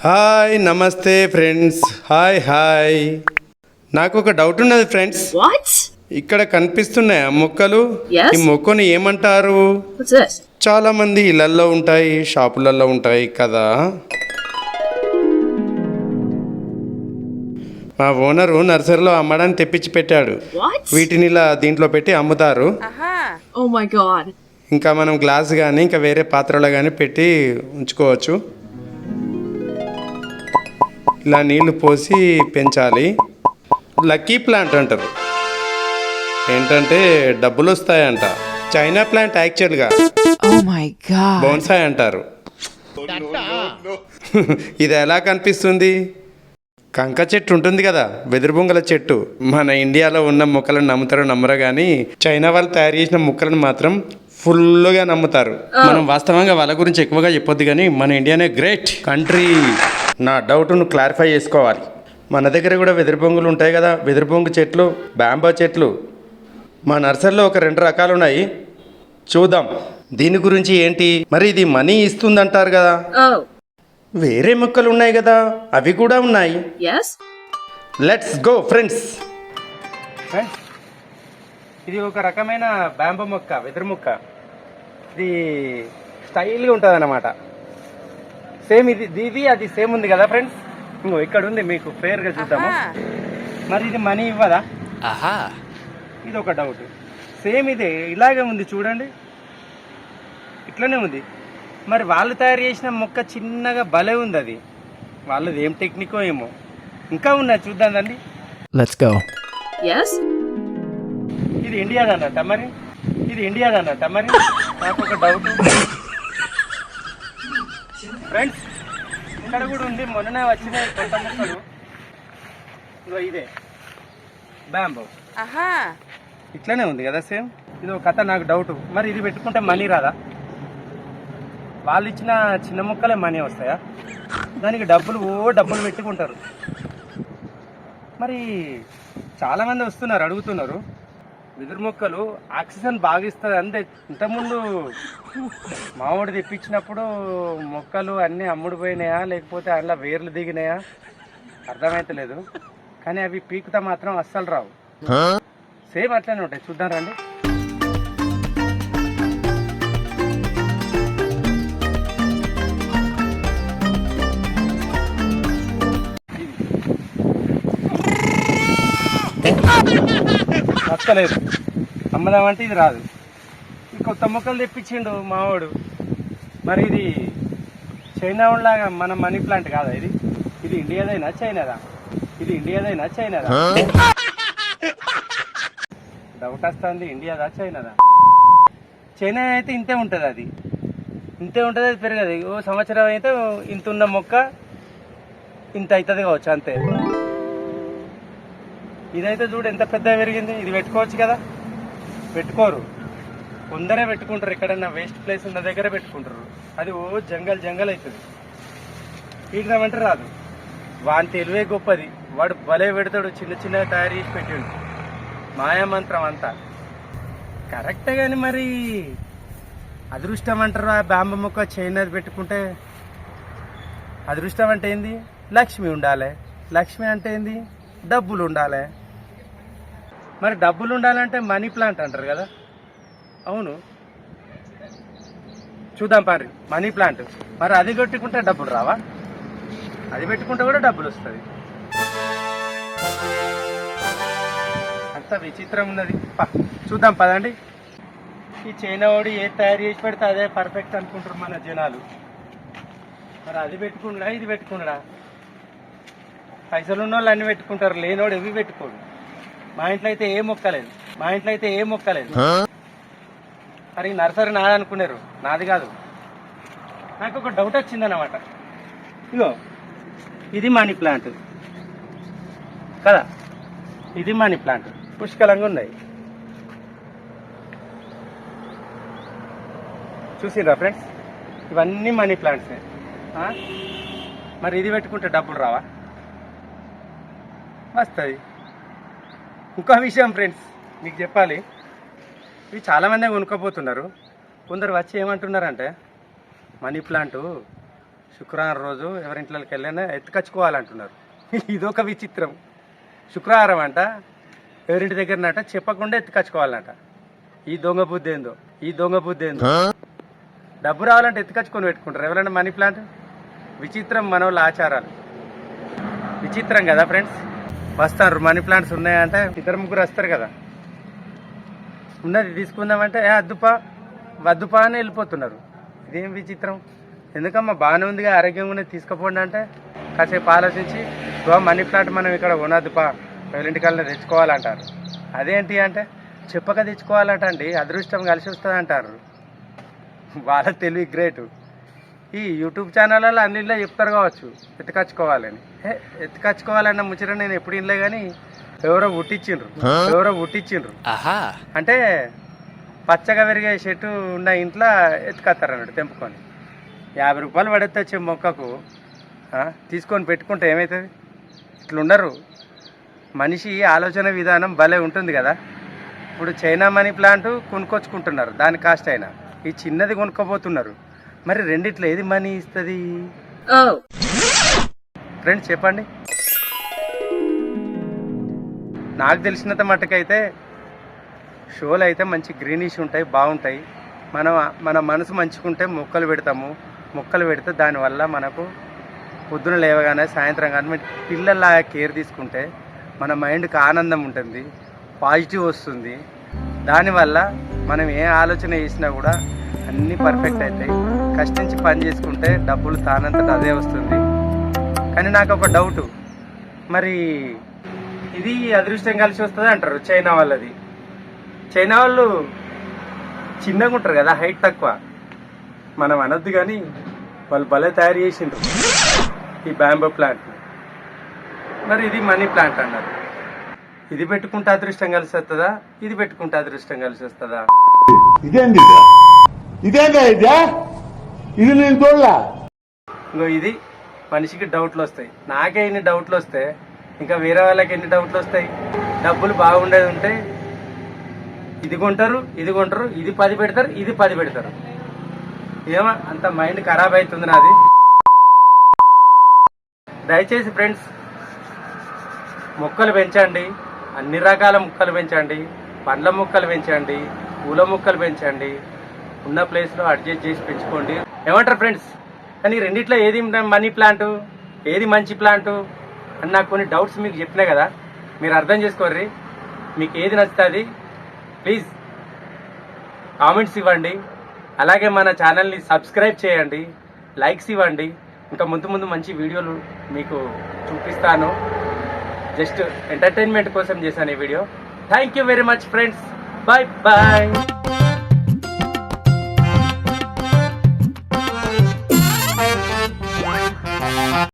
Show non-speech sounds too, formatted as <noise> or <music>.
Hi నమస్తే friends hi hi నాకు ఒక డౌట్ ఉన్నది ఫ్రెండ్స్? ఇక్కడ కనిపిస్తున్నాయి ఆ మొక్కలు. ఈ మొక్కని ఏమంటారు? చాలా మంది ఇళ్ళల్లో ఉంటాయి షాపులలో ఉంటాయి కదా మా ఓనరు నర్సరీలో అమ్మడానికి తెప్పించి పెట్టాడు? వీటిని ఇలా దీంట్లో పెట్టి అమ్ముతారు Oh. ఇంకా మనం గ్లాస్ కానీ ఇంకా వేరే పాత్రలో కానీ పెట్టి ఉంచుకోవచ్చు ఇలా నీళ్ళు పోసి పెంచాలి. లక్కీ ప్లాంట్ అంటారు. ఏంటంటే డబ్బులు వస్తాయంట చైనా ప్లాంట్ యాక్చువల్గా. Oh. బోన్సాయ్ అంటారు. <laughs> ఇది ఎలా కనిపిస్తుంది? కంక చెట్టు ఉంటుంది కదా వెదురు బొంగల చెట్టు. మన ఇండియాలో ఉన్న మొక్కలను నమ్ముతారో నమ్మరో కానీ చైనా వాళ్ళు తయారు చేసిన మొక్కలను మాత్రం ఫుల్గా నమ్ముతారు. మనం వాస్తవంగా వాళ్ళ గురించి ఎక్కువగా చెప్పొద్దు కానీ మన ఇండియానే గ్రేట్ కంట్రీ. నా డౌట్ను క్లారిఫై చేసుకోవాలి. మన దగ్గర కూడా వెదురు బొంగులు ఉంటాయి కదా వెదురు బొంగు చెట్లు బ్యాంబో చెట్లు. మా నర్సరీలో ఒక రెండు రకాలు ఉన్నాయి చూద్దాం. దీని గురించి ఏంటి? మరి ఇది మనీ ఇస్తుందంటారు కదా. వేరే మొక్కలు ఉన్నాయి కదా అవి కూడా ఉన్నాయి. Yes? లెట్స్ గో ఫ్రెండ్స్ ఇది ఒక రకమైన బ్యాంబో మొక్క వెదురు మొక్క. ఇది స్టైల్గా ఉంటుంది అన్నమాట సేమ్ ఇది ఇది అది సేమ్ ఉంది కదా ఫ్రెండ్స్? ఇంకో ఇక్కడ ఉంది మీకు ఫేర్గా చూద్దాము? మరి ఇది మనీ ఇవ్వదా? ఇది ఒక డౌట్ సేమ్ ఇదే ఇలాగే ఉంది చూడండి. ఇట్లనే ఉంది. మరి వాళ్ళు తయారు చేసిన మొక్క చిన్నగా భలే ఉంది అది. వాళ్ళది ఏం టెక్నికో ఏమో. ఇంకా ఉన్నాయి చూద్దాం go. Yes? ఇది ఇండియాది అన్నట్ట మరి? ఇది ఇండియాది అన్నట్ట మరి? నాకు ఒక డౌట్ ఫ్రెండ్స్ ఇక్కడ కూడా ఉంది. మొన్ననే వచ్చిన కొత్త మొక్కలు ఇదే. బ్యాంబో ఇట్లనే ఉంది కదా సేమ్? ఇది ఒక కథ నాకు డౌట్ మరి ఇది పెట్టుకుంటే మనీ రాదా? వాళ్ళు ఇచ్చిన చిన్న మొక్కలే మనీ వస్తాయా? దానికి డబ్బులు ఓ డబ్బులు పెట్టుకుంటారు. మరి చాలా మంది వస్తున్నారు అడుగుతున్నారు. వెదురు మొక్కలు ఆక్సిజన్ బాగా ఇస్తుంది అంతే ఇంతకుముందు మామిడి తెప్పించినప్పుడు మొక్కలు అన్నీ అమ్ముడు పోయినాయా లేకపోతే అందులో వేర్లు దిగినాయా? అర్థమైతలేదు. కానీ అవి పీకుతా మాత్రం అస్సలు రావు. సేమ్ అట్లనే ఉంటాయి. చూద్దాం రండి. <laughs> నచ్చలేదు. అమ్మదామంటే ఇది రాదు. ఈ కొత్త మొక్కలు తెప్పించిండు మావాడు. మరి ఇది చైనా లాగా మన మనీ ప్లాంట్ కాదా ఇది? ఇది ఇండియాదైనా చైనాదా? ఇది ఇండియాదైనా చైనాదా? డౌట్ వస్తుంది ఇండియాదా చైనాదా? చైనా అయితే ఇంతే ఉంటుంది అది. ఇంతే ఉంటుంది అది పెరగదు. ఓ సంవత్సరం అయితే ఇంత ఉన్న మొక్క ఇంత అవుతుంది కావచ్చు అంతే. ఇదైతే చూడు ఎంత పెద్ద పెరిగింది. ఇది పెట్టుకోవచ్చు కదా? పెట్టుకోరు. కొందరే పెట్టుకుంటారు. ఎక్కడన్నా వేస్ట్ ప్లేస్ ఉన్న దగ్గర పెట్టుకుంటారు. అది ఓ జంగల్ జంగల్ అవుతుంది. పీకదామంటే రాదు. వాని తెలివే గొప్పది. వాడు భలే పెడతాడు. చిన్న చిన్నగా తయారు చేసి పెట్టిండు. మాయామంత్రం అంతా. కరెక్టే కానీ మరి అదృష్టం అంటారు? ఆ బాంబ మొక్క చైనది పెట్టుకుంటే అదృష్టం అంటే ఏంది? లక్ష్మి ఉండాలి. లక్ష్మి అంటే ఏంది? డబ్బులు ఉండాలి. మరి డబ్బులు ఉండాలంటే మనీ ప్లాంట్ అంటారు కదా? అవును. చూద్దాం పారి మనీ ప్లాంట్. మరి అది పెట్టుకుంటే డబ్బులు రావా? అది పెట్టుకుంటే కూడా డబ్బులు వస్తుంది. అంత విచిత్రం ఉన్నది. చూద్దాం పదండి. ఈ చైనా వాడు ఏది తయారు చేసి పెడితే అదే పర్ఫెక్ట్ అనుకుంటారు మన జనాలు. మరి అది పెట్టుకుండా ఇది పెట్టుకుండా పైసలు ఉన్న వాళ్ళు అన్ని పెట్టుకుంటారు లేనోడు ఇవి పెట్టుకోడు. మా ఇంట్లో అయితే ఏ మొక్కలేదు. మా ఇంట్లో అయితే ఏ మొక్కలేదు. మరి నర్సరీ నాది అనుకున్నారు. నాది కాదు. నాకు ఒక డౌట్ వచ్చిందన్నమాట. ఇగో ఇది మనీ ప్లాంట్. కదా? ఇది మనీ ప్లాంట్. పుష్కలంగా ఉన్నాయి. చూసిండ్రా ఫ్రెండ్స్? ఇవన్నీ మనీ ప్లాంట్సే? మరి ఇది పెట్టుకుంటే డబ్బులు రావా? వస్తుంది ఇంకో విషయం ఫ్రెండ్స్ మీకు చెప్పాలి. ఇవి చాలామంది కొనుక్కోపోతున్నారు. కొందరు వచ్చి ఏమంటున్నారంటే మనీ ప్లాంట్ శుక్రవారం రోజు ఎవరింట్లోకి వెళ్ళినా ఎత్తుకచ్చుకోవాలంటున్నారు. <laughs> ఇదొక విచిత్రం. శుక్రవారం అంట ఎవరింటి దగ్గరనట చెప్పకుండా ఎత్తుకచ్చుకోవాలంట. ఈ దొంగ బుద్ధి ఏందో? ఈ దొంగ బుద్ధి ఏందో? డబ్బు రావాలంటే ఎత్తుకచ్చుకొని పెట్టుకుంటారు. ఎవరైనా మనీ ప్లాంట్? విచిత్రం మన వాళ్ళ ఆచారాలు. విచిత్రం కదా ఫ్రెండ్స్? వస్తారు. మనీ ప్లాంట్స్ ఉన్నాయంటే ఇద్దరు ముగ్గురు వస్తారు కదా. ఉన్నది తీసుకుందామంటే ఏ అద్దుపా? వద్దుపా అని వెళ్ళిపోతున్నారు. ఇదేం విచిత్రం. ఎందుకమ్మా? బాగానే ఉందిగా ఆరోగ్యంగా ఉన్నది తీసుకుపోండి అంటే. కాసేపు ఆలోచించి మనీ ప్లాంట్ మనం ఇక్కడ కొనద్దుపా వెళ్ళింటికల్లా తెచ్చుకోవాలంటారు. అదేంటి అంటే చెప్పక తెచ్చుకోవాలట అండి అదృష్టం కలిసి వస్తుంది అంటారు వాళ్ళ తెలివి గ్రేట్ ఈ యూట్యూబ్ ఛానళ్ళలో అన్నింటిలో చెప్తారు కావచ్చు ఎత్తుకచ్చుకోవాలని. ఏ, ఎత్తుకచ్చుకోవాలన్న ముచ్చట నేను ఎప్పుడు ఇనలే కానీ ఎవరో పుట్టించిండ్రు. ఎవరో పుట్టించిండ్రు. అంటే పచ్చగా పెరిగే చెట్టు ఉన్న ఇంట్లో ఎత్తుకత్తారు అన్నట్టు తెంపుకొని. యాభై రూపాయలు పడితే వచ్చే మొక్కకు. తీసుకొని పెట్టుకుంటే ఏమవుతుంది ఇట్లుండరు. మనిషి ఆలోచన విధానం భలే ఉంటుంది కదా. ఇప్పుడు చైనా మనీ ప్లాంట్ కొనుక్కొచ్చుకుంటున్నారు దాని కాస్ట్ అయినా. ఈ చిన్నది కొనుక్కోబోతున్నారు మరి రెండిట్లో ఏది మనీ ఇస్తుంది. ఫ్రెండ్స్ చెప్పండి. నాకు తెలిసినంత మట్టుకైతే షోలు అయితే మంచి గ్రీనిష్ ఉంటాయి బాగుంటాయి. మనం మన మనసు మంచుకుంటే మొక్కలు పెడతాము. మొక్కలు పెడితే దానివల్ల మనకు పొద్దున లేవగానే సాయంత్రం కానీ పిల్లల కేర్ తీసుకుంటే మన మైండ్కి ఆనందం ఉంటుంది పాజిటివ్ వస్తుంది. దానివల్ల మనం ఏ ఆలోచన చేసినా కూడా అన్నీ పర్ఫెక్ట్ అవుతాయి. కష్టించి పని చేసుకుంటే డబ్బులు తానంతట అదే వస్తుంది. కానీ నాకు ఒక డౌట్ మరి ఇది అదృష్టం కలిసి వస్తుంది అంటారు చైనా వాళ్ళది. చైనా వాళ్ళు చిన్నగా ఉంటారు కదా హైట్ తక్కువ. మనం అనొద్దు కానీ వాళ్ళు భలే తయారు చేసిండ్రు ఈ బ్యాంబో ప్లాంట్ మరి ఇది మనీ ప్లాంట్ అన్నారు. ఇది పెట్టుకుంటే అదృష్టం కలిసి వస్తుందా? ఇది పెట్టుకుంటే అదృష్టం కలిసి వస్తుందా? ఇదేంది ఇది? ఇదేందా ఇదే? ఇది నేను చూడలే. ఇంకో ఇది మనిషికి డౌట్లు వస్తాయి. నాకే ఇన్ని డౌట్లు వస్తే ఇంకా వేరే వాళ్ళకి ఎన్ని డౌట్లు వస్తాయి? డబ్బులు బాగుండేది ఉంటే ఇది కొంటారు ఇది కొంటారు ఇది పది పెడతారు ఇది పది పెడతారు. ఏమో అంత మైండ్ ఖరాబ్ అవుతుంది నాది. దయచేసి ఫ్రెండ్స్ మొక్కలు పెంచండి. అన్ని రకాల మొక్కలు పెంచండి. పండ్ల మొక్కలు పెంచండి పూల మొక్కలు పెంచండి. ఉన్న ప్లేస్లో అడ్జస్ట్ చేసి పెంచుకోండి. ఏమంటారు ఫ్రెండ్స్ కానీ రెండిట్లో ఏది మనీ ప్లాంట్ ఏది మంచి ప్లాంట్ అని నాకు కొన్ని డౌట్స్ మీకు చెప్పినా కదా మీరు అర్థం చేసుకోర్రి. మీకు ఏది నచ్చుతుంది? ప్లీజ్ కామెంట్స్ ఇవ్వండి. అలాగే మన ఛానల్ని సబ్స్క్రైబ్ చేయండి. లైక్స్ ఇవ్వండి. ఇంకా ముందు ముందు మంచి వీడియోలు మీకు చూపిస్తాను. జస్ట్ ఎంటర్టైన్మెంట్ కోసం చేశాను ఈ video thank you very much friends bye bye